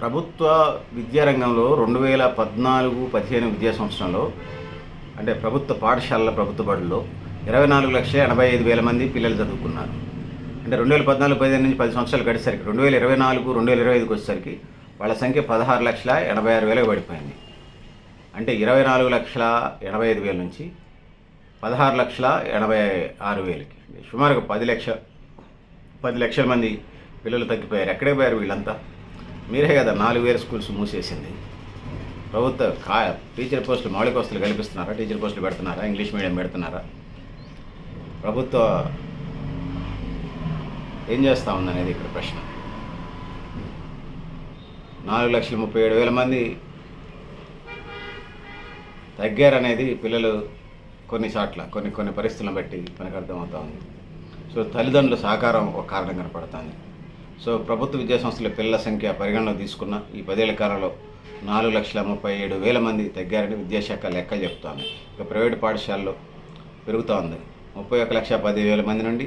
ప్రభుత్వ విద్యారంగంలో రెండు వేల పద్నాలుగు పదిహేను విద్యా సంవత్సరంలో అంటే ప్రభుత్వ పాఠశాలల ప్రభుత్వ బడుల్లో ఇరవై నాలుగు లక్షల ఎనభై ఐదు వేల మంది పిల్లలు చదువుకున్నారు. అంటే రెండు వేల పద్నాలుగు పదిహేను నుంచి పది సంవత్సరాలు గడిచేసరికి రెండు వేల ఇరవై నాలుగు రెండు వేల ఇరవై ఐదుకి వచ్చేసరికి వాళ్ళ సంఖ్య పదహారు లక్షల ఎనభై ఆరు వేలకు పడిపోయింది. అంటే ఇరవై నాలుగు లక్షల ఎనభై ఐదు వేల నుంచి పదహారు లక్షల ఎనభై ఆరు వేలకి. సుమారుగా పది లక్ష పది లక్షల మంది పిల్లలు తగ్గిపోయారు. ఎక్కడే పోయారు వీళ్ళంతా? మీరే కదా నాలుగు వేల స్కూల్స్ మూసేసింది. ప్రభుత్వ కా టీచర్ పోస్టులు మౌలిక వస్తువులు కల్పిస్తున్నారా? టీచర్ పోస్టులు పెడుతున్నారా? ఇంగ్లీష్ మీడియం పెడుతున్నారా? ప్రభుత్వ ఏం చేస్తూ ఉందనేది ఇక్కడ ప్రశ్న. నాలుగు లక్షల ముప్పై ఏడు వేల మంది తగ్గారనేది పిల్లలు కొన్ని చోట్ల కొన్ని కొన్ని పరిస్థితులను బట్టి మనకు అర్థమవుతా ఉంది. సో తల్లిదండ్రుల సహకారం ఒక కారణం కనపడుతుంది. సో ప్రభుత్వ విద్యాసంస్థల పిల్లల సంఖ్య పరిగణలో తీసుకున్న ఈ పదేళ్ళ కాలంలో నాలుగు లక్షల ముప్పై ఏడు వేల మంది తగ్గారని విద్యాశాఖ లెక్కలు చెప్తోంది. ఇక ప్రైవేటు పాఠశాలలో పెరుగుతూ ఉంది. ముప్పై ఒక లక్ష పది వేల మంది నుండి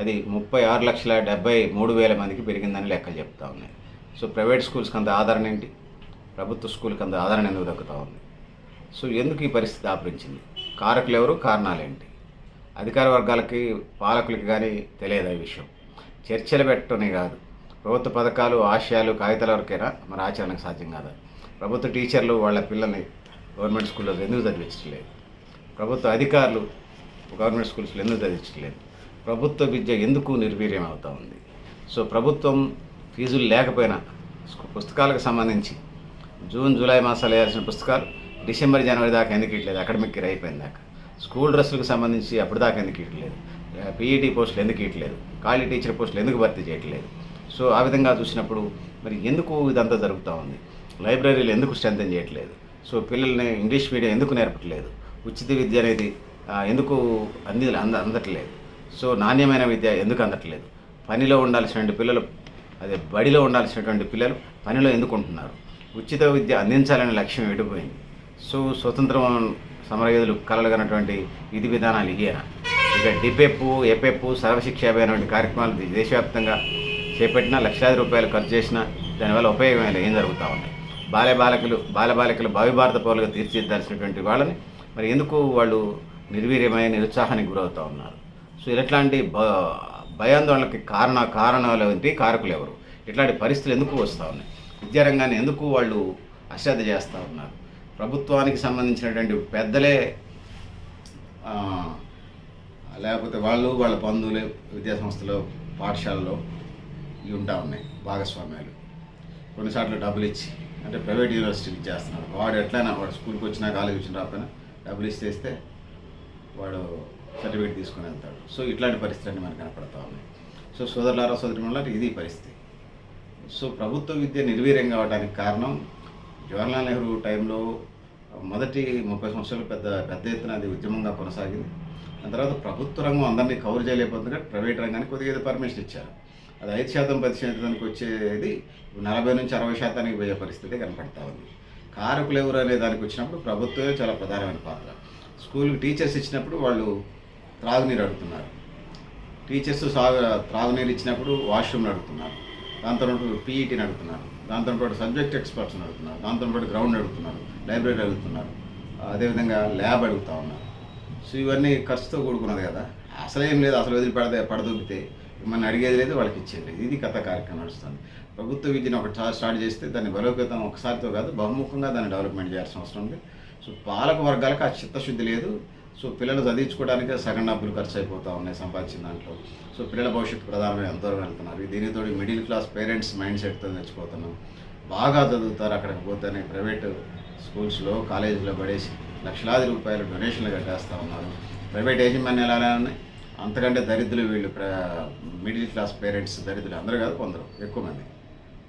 అది ముప్పై ఆరు లక్షల డెబ్బై మూడు వేల మందికి పెరిగిందని లెక్కలు చెప్తా ఉన్నాయి సో ప్రైవేట్ స్కూల్స్కి అంత ఆదరణ ఏంటి? ప్రభుత్వ స్కూల్కి అంత ఆదరణ ఎందుకు దక్కుతూ ఉంది? సో ఎందుకు ఈ పరిస్థితి ఆపరించింది? కారకులు ఎవరు? కారణాలేంటి అధికార వర్గాలకి పాలకులకి కానీ తెలియదు ఈ విషయం? చర్చలు పెట్టనే కాదు. ప్రభుత్వ పథకాలు ఆశయాలు కాగితాల వరకైనా మన ఆచరణకు సాధ్యం కాదు? ప్రభుత్వ టీచర్లు వాళ్ళ పిల్లల్ని గవర్నమెంట్ స్కూల్లో ఎందుకు చదివించట్లేదు? ప్రభుత్వ అధికారులు గవర్నమెంట్ స్కూల్స్లో ఎందుకు చదివించట్లేదు? ప్రభుత్వ విద్య ఎందుకు నిర్వీర్యం అవుతా ఉంది? సో ప్రభుత్వం ఫీజులు లేకపోయినా పుస్తకాలకు సంబంధించి జూన్ జూలై మాసాలు వేయాల్సిన పుస్తకాలు డిసెంబర్ జనవరి దాకా ఎందుకు ఇట్లేదు అకాడమిక్ ఇయర్ అయిపోయిన దాకా. స్కూల్ డ్రెస్సులకు సంబంధించి అప్పుడు దాకా ఎందుకు ఇట్లేదు పీఈటీ పోస్టులు ఎందుకు ఇట్లేదు ఖాళీ టీచర్ పోస్టులు ఎందుకు భర్తీ చేయట్లేదు? సో ఆ విధంగా చూసినప్పుడు మరి ఎందుకు ఇదంతా జరుగుతూ ఉంది? లైబ్రరీలు ఎందుకు స్ట్రెంథన్ చేయట్లేదు? సో పిల్లల్ని ఇంగ్లీష్ మీడియం ఎందుకు నేర్పట్లేదు? ఉచిత విద్య అనేది ఎందుకు అంది అంద అందట్లేదు? సో నాణ్యమైన విద్య ఎందుకు అందట్లేదు? పనిలో ఉండాల్సినటువంటి పిల్లలు అదే బడిలో ఉండాల్సినటువంటి పిల్లలు పనిలో ఎందుకు ఉంటున్నారు? ఉచిత విద్య అందించాలనే లక్ష్యం విడిపోయింది సో స్వతంత్రం సమరయోధులు కలలుగనటువంటి విధి విధానాలు ఇయ్యేనా ఇక డిపెప్ ఎపెప్ సర్వశిక్ష అభియాన్ వంటి కార్యక్రమాలు దేశవ్యాప్తంగా చేపట్టినా లక్షలాది రూపాయలు ఖర్చు చేసినా దానివల్ల ఉపయోగం ఏం జరుగుతూ ఉన్నాయి? బాల్య బాలకులు బాల బాలికలు భావి భారత పౌరులుగా తీర్చిదిద్దాల్సినటువంటి వాళ్ళని మరి ఎందుకు వాళ్ళు నిర్వీర్యమై నిరుత్సాహానికి గురవుతూ ఉన్నారు? సో ఇట్లాంటి భ భయాందోళనకి కారణ కారణాలు ఏంటి? కారకులు ఎవరు? ఇట్లాంటి పరిస్థితులు ఎందుకు వస్తూ ఉన్నాయి? విద్యారంగాన్ని ఎందుకు వాళ్ళు అశ్రద్ధ చేస్తూ ఉన్నారు? ప్రభుత్వానికి సంబంధించినటువంటి పెద్దలే లేకపోతే వాళ్ళు వాళ్ళ బంధువులు విద్యాసంస్థలో పాఠశాలలో ఇవి ఉంటా ఉన్నాయి భాగస్వామ్యాలు. కొన్నిసార్లు డబ్బులు ఇచ్చి అంటే ప్రైవేట్ యూనివర్సిటీకి చేస్తున్నారు వాడు ఎట్లయినా వాడు స్కూల్కి వచ్చినా కాలేజ్ వచ్చిన రాకపోయినా డబ్బులు ఇస్తే వాడు సర్టిఫికేట్ తీసుకొని వెళ్తాడు. సో ఇట్లాంటి పరిస్థితులన్నీ మనకు కనపడతా ఉన్నాయి. సో సోదరులారా సోదరి ఇది పరిస్థితి. సో ప్రభుత్వ విద్య నిర్వీర్యం కావడానికి కారణం జవహర్లాల్ నెహ్రూ టైంలో మొదటి ముప్పై సంవత్సరాలు పెద్ద పెద్ద ఎత్తున అది ఉద్యమంగా కొనసాగింది. ఆ తర్వాత ప్రభుత్వ రంగం అందరినీ కవర్ చేయలేకపోతుందిగా ప్రైవేట్ రంగానికి కొద్దిగా ఏదో పర్మిషన్ ఇచ్చారు. అది ఐదు శాతం పది శాతానికి వచ్చేది నలభై నుంచి అరవై శాతానికి పోయే పరిస్థితి కనపడతా ఉంది. కారకులు ఎవరు అనే దానికి వచ్చినప్పుడు ప్రభుత్వమే చాలా ప్రధానమైన పాత్ర. స్కూల్కి టీచర్స్ ఇచ్చినప్పుడు వాళ్ళు త్రాగునీరు అడుగుతున్నారు. టీచర్స్ సాగు త్రాగునీరు ఇచ్చినప్పుడు వాష్రూమ్ నడుపుతున్నారు దాంతో పీఈటీ నడుపుతున్నారు దాంతో పాటు సబ్జెక్ట్ ఎక్స్పర్ట్స్ నడుపుతున్నారు దాంతో పాటు గ్రౌండ్ అడుగుతున్నారు. లైబ్రరీ అడుగుతున్నారు. అదేవిధంగా ల్యాబ్ అడుగుతూ ఉన్నారు. సో ఇవన్నీ ఖర్చుతో కూడుకున్నది కదా. అసలు ఏం లేదు అసలు వదిలి పడదొక్కితే పడదొబ్బితే మన అడిగేది లేదు వాళ్ళకి ఇచ్చేది లేదు. ఇది కథ కార్యక్రమం నడుస్తుంది. ప్రభుత్వ విద్యను ఒక స్టార్ట్ చేస్తే దాన్ని బలోపేతం ఒకసారితో కాదు బహుముఖంగా దాన్ని డెవలప్మెంట్ చేయాల్సిన అవసరం ఉంది. సో పాలక వర్గాలకు ఆ చిత్తశుద్ధి లేదు. సో పిల్లలు చదివించుకోవడానికి సగం డబ్బులు ఖర్చు అయిపోతూ ఉన్నాయి సంపాదించిన దాంట్లో. సో పిల్లల భవిష్యత్తు ప్రధానమైన ఎంతో వెళ్తున్నారు దీనితో మిడిల్ క్లాస్ పేరెంట్స్ మైండ్ సెట్తో తెచ్చిపోతున్నాం బాగా చదువుతారు అక్కడికి పోతేనే ప్రైవేట్ స్కూల్స్లో కాలేజీలో పడేసి లక్షలాది రూపాయలు డొనేషన్లు కట్టేస్తూ ఉన్నారు ప్రైవేట్ యాజమాన్యాలు ఎలా ఉన్నాయి అంతకంటే దరిద్రులు వీళ్ళు ప్ర మిడిల్ క్లాస్ పేరెంట్స్ దరిద్రులు. అందరూ కాదు కొందరు. ఎక్కువ మంది.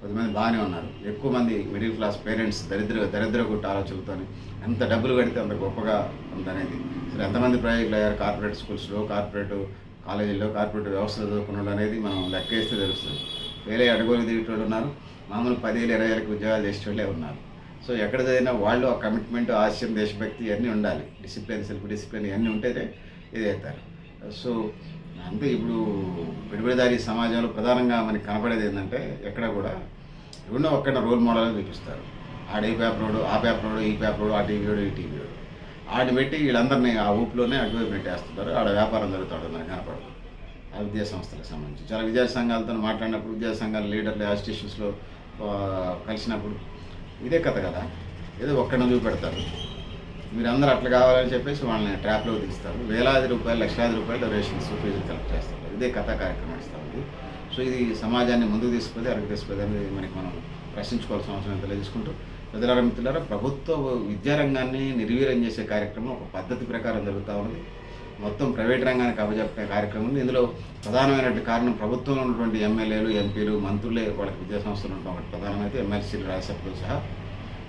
కొద్దిమంది బాగానే ఉన్నారు. ఎక్కువ మంది మిడిల్ క్లాస్ పేరెంట్స్ దరిద్ర దరిద్ర గుట్ట ఆలోచనలతో ఎంత డబ్బులు కడితే అంత గొప్పగా ఉందనేది. సరే ఎంతమంది ప్రయోజకులు అయ్యారు? కార్పొరేట్ స్కూల్స్లో కార్పొరేట్ కాలేజీల్లో కార్పొరేట్ వ్యవస్థలు చదువుకున్న అనేది మనం లెక్క వేస్తే తెలుస్తుంది. వేరే అడుగులు దిగేటోళ్ళు ఉన్నారు. మామూలు పదివేలు ఇరవై వేలకు ఉద్యోగాలు చేసేటోళ్ళే ఉన్నారు. సో ఎక్కడ చదివినా వాళ్ళు ఆ కమిట్మెంట్ ఆశయం దేశభక్తి అన్నీ ఉండాలి. డిసిప్లిన్ సెల్ఫ్ డిసిప్లిన్ ఇవన్నీ ఉంటేనే ఇది అవుతారు సో అంటే ఇప్పుడు పెట్టుబడిదారీ సమాజంలో ప్రధానంగా మనకి కనపడేది ఏంటంటే ఎక్కడ కూడా రెండో ఒక్కడ రోల్ మోడల్ చూపిస్తారు. ఆడ ఈ పేపర్ ఆ పేపర్ ఈ పేపర్ ఆ టీవీడు ఈ టీవీ ఆడిని పెట్టి వీళ్ళందరినీ ఆ ఊపిలోనే అటువైపు పెట్టేస్తుంటారు. ఆడ వ్యాపారం జరుగుతాడు మనకు కనపడదు. ఆ విద్యా సంస్థలకు సంబంధించి. చాలా విద్యా సంఘాలతో మాట్లాడినప్పుడు విద్యా సంఘాల లీడర్లు అసోసియేషన్స్లో కలిసినప్పుడు ఇదే కథ కదా. ఏదో ఒక్కడిని చూపెడతారు. మీరు అందరూ అట్లా కావాలని చెప్పేసి వాళ్ళని ట్రాప్లో తీస్తారు. వేలాది రూపాయలు లక్షలాది రూపాయలు డొనేషన్స్ ఫీజులు కలెక్ట్ చేస్తారు. ఇదే కథ కార్యక్రమం ఇస్తూ ఉంది. సో ఇది సమాజాన్ని ముందుకు తీసుకుపోతే అరకు తీసుకుపోతే అనేది మనకి మనం ప్రశ్నించుకోవాల్సిన అవసరం తెలియజేసుకుంటూ ప్రజలారా మిత్రులారా ప్రభుత్వ విద్యారంగాన్ని నిర్వీర్యం చేసే కార్యక్రమం ఒక పద్ధతి ప్రకారం జరుగుతూ ఉంది మొత్తం ప్రైవేట్ రంగానికి అప్పచెప్పే కార్యక్రమం ఉంది. ఇందులో ప్రధానమైనటువంటి కారణం ప్రభుత్వంలో ఉన్నటువంటి ఎమ్మెల్యేలు ఎంపీలు మంత్రులే వాళ్ళకి విద్యా సంస్థలు ఉండటం ఒకటి ప్రధానమైతే ఎమ్మెల్సీలు రాజ్యసభలు సహా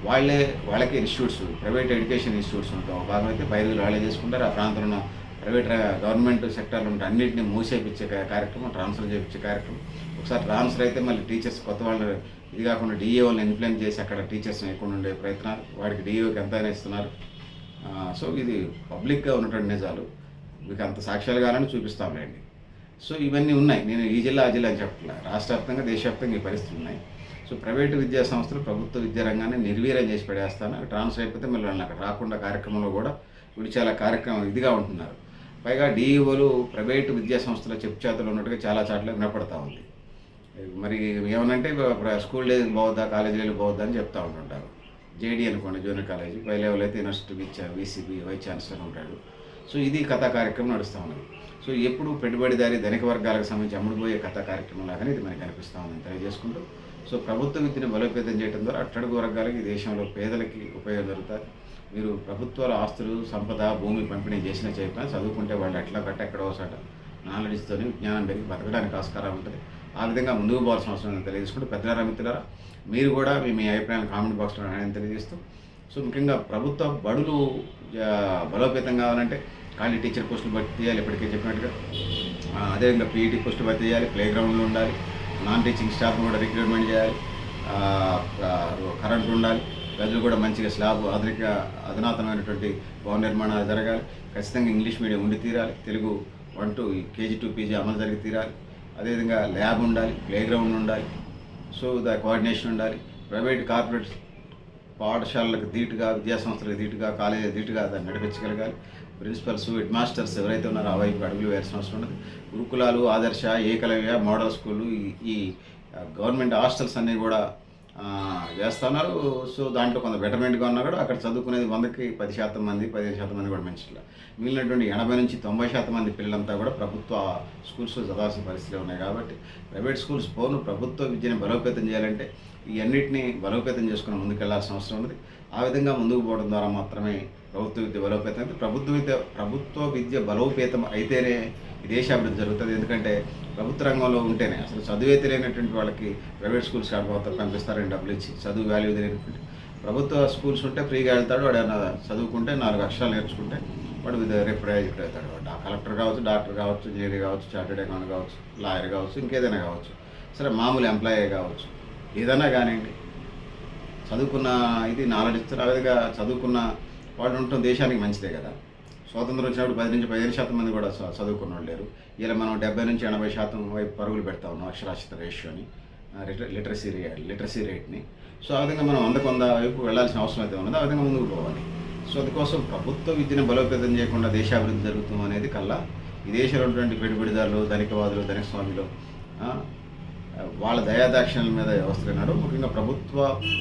వాళ్ళే వాళ్ళకి ఇన్స్టిట్యూట్స్ ప్రైవేట్ ఎడ్యుకేషన్ ఇన్స్టిట్యూట్స్ ఉంటాం ఒక భాగం అయితే పైరులు వాళ్ళే చేసుకుంటారు. ఆ ప్రాంతంలో ఉన్న ప్రైవేట్ గవర్నమెంట్ సెక్టార్లు ఉంటే అన్నింటినీ మూసేపించే కార్యక్రమం ట్రాన్స్ఫర్ చేయించే కార్యక్రమం. ఒకసారి ట్రాన్స్ఫర్ అయితే మళ్ళీ టీచర్స్ కొత్త వాళ్ళు ఇది కాకుండా డిఏ వాళ్ళని ఇన్ఫ్లుయెన్స్ చేసి అక్కడ టీచర్స్ ఎక్కువ ఉండే ప్రయత్నాలు వాడికి డిఏకి ఎంత ఇస్తున్నారు. సో ఇది పబ్లిక్గా ఉన్నటువంటి నిజాలు. మీకు అంత సాక్ష్యాలు కావాలని చూపిస్తాంలేండి సో ఇవన్నీ ఉన్నాయి. నేను ఈ జిల్లా ఆ జిల్లా అని చెప్పట్లా. రాష్ట్ర వ్యాప్తంగా దేశవ్యాప్తంగా ఈ పరిస్థితులు ఉన్నాయి. సో ప్రైవేటు విద్యా సంస్థలు ప్రభుత్వ విద్యా రంగాన్ని నిర్వీర్యం చేసి పడేస్తాను. ట్రాన్స్ఫర్ అయిపోతే మళ్ళీ అక్కడ రాకుండా కార్యక్రమంలో కూడా వీళ్ళు చాలా కార్యక్రమం ఇదిగా ఉంటున్నారు. పైగా డిఈఓలు ప్రైవేటు విద్యా సంస్థల చెప్పుచేతలు ఉన్నట్టుగా చాలా చాట్ల వినపడతా ఉంది. మరి ఏమనంటే స్కూల్ డేస్ బాగుద్దా కాలేజీ డేలు బాగుద్దా అని చెప్తూ ఉంటుంటారు. జేడీ అనుకోండి జూనియర్ కాలేజీ. పై లెవెల్ అయితే university which VCB vice chancellor ఉంటాడు. సో ఇది కథా కార్యక్రమం నడుస్తూ ఉన్నది. సో ఎప్పుడు పెట్టుబడిదారి ధనిక వర్గాలకు సంబంధించి అమ్ముడుపోయే కథా కార్యక్రమం లాగానే ఇది మనకి కనిపిస్తూ ఉందని తెలియజేసుకుంటూ సో ప్రభుత్వ విద్యను బలోపేతం చేయడం ద్వారా అట్టడుగు వర్గాలకి దేశంలో పేదలకి ఉపయోగం జరుగుతుంది. మీరు ప్రభుత్వాల ఆస్తులు సంపద భూమి పంపిణీ చేసిన చేయకుండా చదువుకుంటే వాళ్ళు ఎట్లా కట్ట ఎక్కడో చోట నాలెడ్జ్తో విజ్ఞానం పెరిగి బతకడానికి ఆస్కారం ఉంటుంది. ఆ విధంగా ముందుకు పోవాల్సిన అవసరం ఉందని తెలియజేసుకుంటూ పెద్దలారా మిత్రులారా మీరు కూడా మీ మీ అభిప్రాయాలు కామెంట్ బాక్స్లో తెలియజేస్తూ సో ముఖ్యంగా ప్రభుత్వ బడులు బలోపేతం కావాలంటే ఖాళీ టీచర్ పోస్టులు భర్తీ చేయాలి ఇప్పటికే చెప్పినట్టుగా. అదేవిధంగా పీఈటీ పోస్టులు భర్తీ చేయాలి ప్లే గ్రౌండ్లు ఉండాలి నాన్ టీచింగ్ స్టాఫ్ కూడా రిక్రూట్మెంట్ చేయాలి కరెంట్ ఉండాలి గదులు కూడా మంచిగా స్లాబ్ ఆధునిక అధునాతనమైనటువంటి భవన నిర్మాణాలు జరగాలి ఖచ్చితంగా ఇంగ్లీష్ మీడియం ఉండి తీరాలి Telugu one two KG to PG అమలు జరిగి తీరాలి అదేవిధంగా ల్యాబ్ ఉండాలి ప్లే గ్రౌండ్ ఉండాలి సో ద కోఆర్డినేషన్ ఉండాలి ప్రైవేట్ కార్పొరేట్ పాఠశాలలకు ధీటుగా విద్యాసంస్థలకు ధీటుగా కాలేజీ ధీటుగా దాన్ని నడిపించగలగాలి. ప్రిన్సిపల్స్ హెడ్ మాస్టర్స్ ఎవరైతే ఉన్నారో ఆ వైపు అడుగులు వేయాల్సిన అవసరం ఉండదు. గురుకులాలు ఆదర్శ ఏకలవ్య మోడల్ స్కూళ్ళు ఈ గవర్నమెంట్ హాస్టల్స్ అన్నీ కూడా ఆ, చేస్తున్నారు సో దాంట్లో కొంత బెటర్మెంట్గా ఉన్నా కూడా అక్కడ చదువుకునేది వందకి పది శాతం మంది పదిహేను శాతం మంది కూడా మంచిగా మిగిలినటువంటి ఎనభై నుంచి తొంభై శాతం మంది పిల్లలంతా కూడా ప్రభుత్వ స్కూల్స్లో చదవాల్సిన పరిస్థితులు ఉన్నాయి కాబట్టి ప్రైవేట్ స్కూల్స్ పోను. ప్రభుత్వ విద్యను బలోపేతం చేయాలంటే ఈ బలోపేతం చేసుకుని ముందుకెళ్ళాల్సిన అవసరం ఉంది ఆ విధంగా ముందుకు పోవడం ద్వారా మాత్రమే ప్రభుత్వ విద్య బలోపేతం అయితే ప్రభుత్వ విద్య ప్రభుత్వ విద్య బలోపేతం అయితేనే దేశాభివృద్ధి జరుగుతుంది. ఎందుకంటే ప్రభుత్వ రంగంలో ఉంటేనే అసలు చదువే తెలియనటువంటి వాళ్ళకి ప్రైవేట్ స్కూల్స్ కాకపోతే పంపిస్తారని డబ్బులు ఇచ్చి చదువు వాల్యూ తెలియనటువంటి ప్రభుత్వ స్కూల్స్ ఉంటే ఫ్రీగా వెళ్తాడు వాడు ఏమైనా చదువుకుంటే నాలుగు అక్షరాలు నేర్చుకుంటే వాడు రేపు ఎడ్యుకేట్ అవుతాడు. వాడు ఆ కలెక్టర్ కావచ్చు డాక్టర్ కావచ్చు ఇంజనీర్ కావచ్చు చార్టెడ్ అకౌంట్ కావచ్చు లాయర్ కావచ్చు ఇంకేదైనా కావచ్చు. సరే మామూలు ఎంప్లాయీ కావచ్చు. ఏదైనా కానివ్వండి. చదువుకున్న ఇది నాలెడ్జ్ ఇస్తారు ఆ విధంగా చదువుకున్న వాళ్ళు ఉండటం దేశానికి మంచిదే కదా. స్వాతంత్రం వచ్చినప్పుడు పది నుంచి పదిహేను శాతం మంది కూడా చదువుకున్న వాళ్ళు లేరు. ఇలా మనం డెబ్బై నుంచి ఎనభై శాతం వైపు పరుగులు పెడతా ఉన్నాం అక్షరాస్యత రేషియోని లిటరసీ రే లిటరసీ రేట్ని. సో ఆ విధంగా మనం వందకు వంద వైపు వెళ్ళాల్సిన అవసరం అయితే ఉన్నది. ఆ విధంగా ముందుకు పోవాలి. సో అందుకోసం ప్రభుత్వ విద్యను బలోపేతం చేయకుండా దేశాభివృద్ధి జరుగుతుంది అనేది కల్లా ఈ దేశంలో ఉన్నటువంటి పెట్టుబడిదారులు ధనికవాదులు ధనిక స్వామిలు వాళ్ళ దయాదాక్షిణ్యాల మీద వస్తున్నాడు ముఖ్యంగా ప్రభుత్వ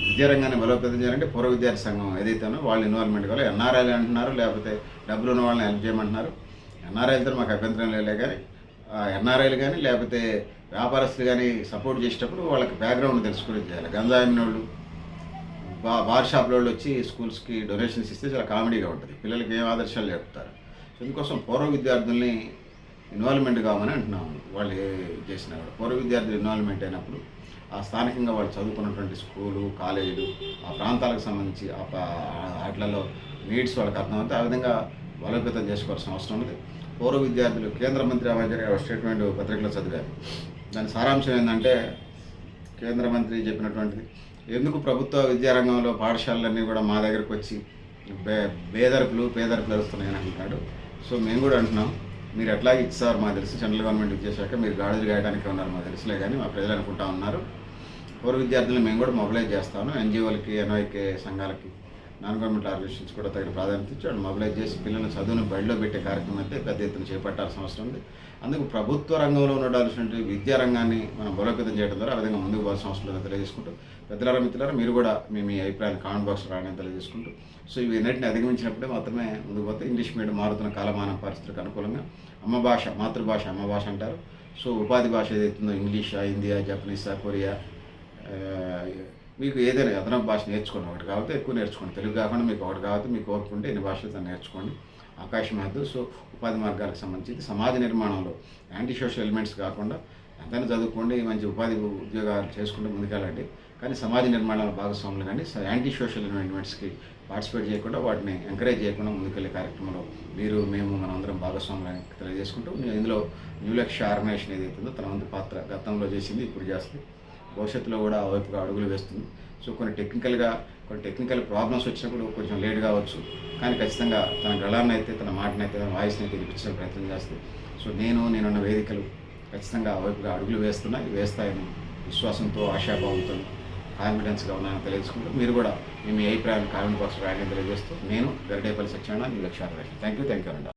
విద్యారంగాన్ని బలోపేతం చేయాలంటే పూర్వ విద్యార్థి సంఘం ఏదైతే ఉందో వాళ్ళ ఇన్వాల్వ్మెంట్ కావాలి ఎన్ఆర్ఐలు అంటున్నారు లేకపోతే డబ్బులు ఉన్న వాళ్ళని హెల్ప్ చేయమంటున్నారు. ఎన్ఆర్ఐలతో మాకు అభ్యంతరం లేలే కానీ ఎన్ఆర్ఐలు కానీ లేకపోతే వ్యాపారస్తులు కానీ సపోర్ట్ చేసేటప్పుడు వాళ్ళకి బ్యాక్గ్రౌండ్ తెలుసుకుని చేయాలి. గంజాయిన వాళ్ళు బా బార్ షాప్లో వాళ్ళు వచ్చి స్కూల్స్కి డొనేషన్స్ ఇస్తే చాలా కామెడీగా ఉంటుంది. పిల్లలకి ఏం ఆదర్శాలు చెప్తారు అందుకోసం ఇందుకోసం పూర్వ విద్యార్థుల్ని ఇన్వాల్వ్మెంట్ కావమని అంటున్నాము వాళ్ళు ఏ చేసినా కూడా. పూర్వ విద్యార్థులు ఇన్వాల్వ్మెంట్ అయినప్పుడు ఆ స్థానికంగా వాళ్ళు చదువుకున్నటువంటి స్కూలు కాలేజీలు ఆ ప్రాంతాలకు సంబంధించి ఆ వాటిలలో నీడ్స్ వాళ్ళకి అర్థమవుతాయి ఆ విధంగా బలోపేతం చేసుకోవాల్సిన అవసరం ఉంది పూర్వ విద్యార్థులు కేంద్ర మంత్రి అవాజర్ స్టేట్మెంట్ పత్రికలో చదివారు. దాని సారాంశం ఏంటంటే కేంద్ర మంత్రి చెప్పినటువంటిది ఎందుకు ప్రభుత్వ విద్యారంగంలో పాఠశాలలన్నీ కూడా మా దగ్గరకు వచ్చి బే బేదరుపులు పేదరుపులు వస్తున్నాయని అంటున్నాడు? సో మేము కూడా అంటున్నాం మీరు ఎట్లా ఇచ్చారు మాకు తెలుసు సెంట్రల్ గవర్నమెంట్ ఇచ్చేసాక మీరు గాడులు గాయడానికి ఉన్నారు మాకు తెలుసులే కానీ మా ప్రజలు అనుకుంటా ఉన్నారు. పౌర విద్యార్థులను మేము కూడా మొబిలైజ్ చేస్తాను. ఎన్జిఓలకి ఎన్ఐకే సంఘాలకి నాన్ గవర్నమెంట్ ఆర్గనైజేషన్స్ కూడా తగిన ప్రాధాన్యత ఇచ్చి వాళ్ళు మొబిలైజ్ చేసి పిల్లలను చదువును బడిలో పెట్టే కార్యక్రమం అయితే పెద్ద ఎత్తున చేపట్టాల్సిన అవసరం ఉంది. అందుకు ప్రభుత్వ రంగంలో ఉండాల్సినటువంటి విద్యా రంగాన్ని మనం బలోపేతం చేయడం ద్వారా ఆ విధంగా ముందుకు పోవాల్సిన అవసరం లేదని తెలియజేసుకుంటూ పెద్దలారా మిత్రులారా మీరు కూడా మీ మీ అభిప్రాయాన్ని కామెంట్ బాక్స్ రాయడం తెలియజేసుకుంటూ సో ఇవి అన్నింటిని అధిగమించినప్పుడే మాత్రమే ముందుకు పోతే ఇంగ్లీష్ మీడియం మారుతున్న కాలమాన పరిస్థితులకు అనుకూలంగా అమ్మ భాష మాతృభాష అమ్మ భాష అంటారు. సో ఉపాధి భాష ఏదైతుందో ఇంగ్లీషా హిందీయా జపనీసా కొరియా మీకు ఏదైనా అదనపు భాష నేర్చుకోండి ఒకటి కాబట్టి ఎక్కువ నేర్చుకోండి. తెలుగు కాకుండా మీకు ఒకటి కాబట్టి మీకు కోరుకుంటే ఎన్ని భాషలు నేర్చుకోండి. అవకాశం లేదు సో ఉపాధి మార్గాలకు సంబంధించి సమాజ నిర్మాణంలో యాంటీ సోషల్ ఎలిమెంట్స్ కాకుండా ఎంతైనా చదువుకోండి మంచి ఉపాధి ఉద్యోగాలు చేసుకుంటూ ముందుకెళ్ళండి. కానీ సమాజ నిర్మాణాల భాగస్వాములు కానీ యాంటీ సోషల్ ఇన్వెంట్మెంట్స్కి పార్టిసిపేట్ చేయకుండా వాటిని ఎంకరేజ్ చేయకుండా ముందుకెళ్ళే కార్యక్రమంలో మీరు మేము మనందరం భాగస్వాములని తెలియజేసుకుంటూ నేను ఇందులో న్యూ లక్ష్య ఆర్గనైజేషన్ ఏదైతుందో తన వంతు పాత్ర గతంలో చేసింది ఇప్పుడు చేస్తుంది. భవిష్యత్తులో కూడా ఆ వైపుగా అడుగులు వేస్తుంది. సో కొన్ని టెక్నికల్గా కొన్ని టెక్నికల్ ప్రాబ్లమ్స్ వచ్చినప్పుడు కొంచెం లేట్ కావచ్చు. కానీ ఖచ్చితంగా తన గళాన్ని అయితే తన మాటనైతే అయితే తన వాయిస్ని అయితే వినిపించే ప్రయత్నం చేస్తుంది. సో నేను నేనున్న వేదికలు ఖచ్చితంగా వైపుగా అడుగులు వేస్తున్నాయి వేస్తాయని విశ్వాసంతో ఆశాభావంతో కాన్ఫిడెన్స్గా ఉన్నాయని తెలియజేసుకుంటూ మీరు కూడా మీ ఏ అభిప్రాయాన్ని కామెంట్ బాక్స్ రాయడం తెలియజేస్తూ నేను గరిడేపల్లి సత్యనారాయణ మీ లక్ష్యాలు థ్యాంక్ యూ థ్యాంక్ యూ అండి.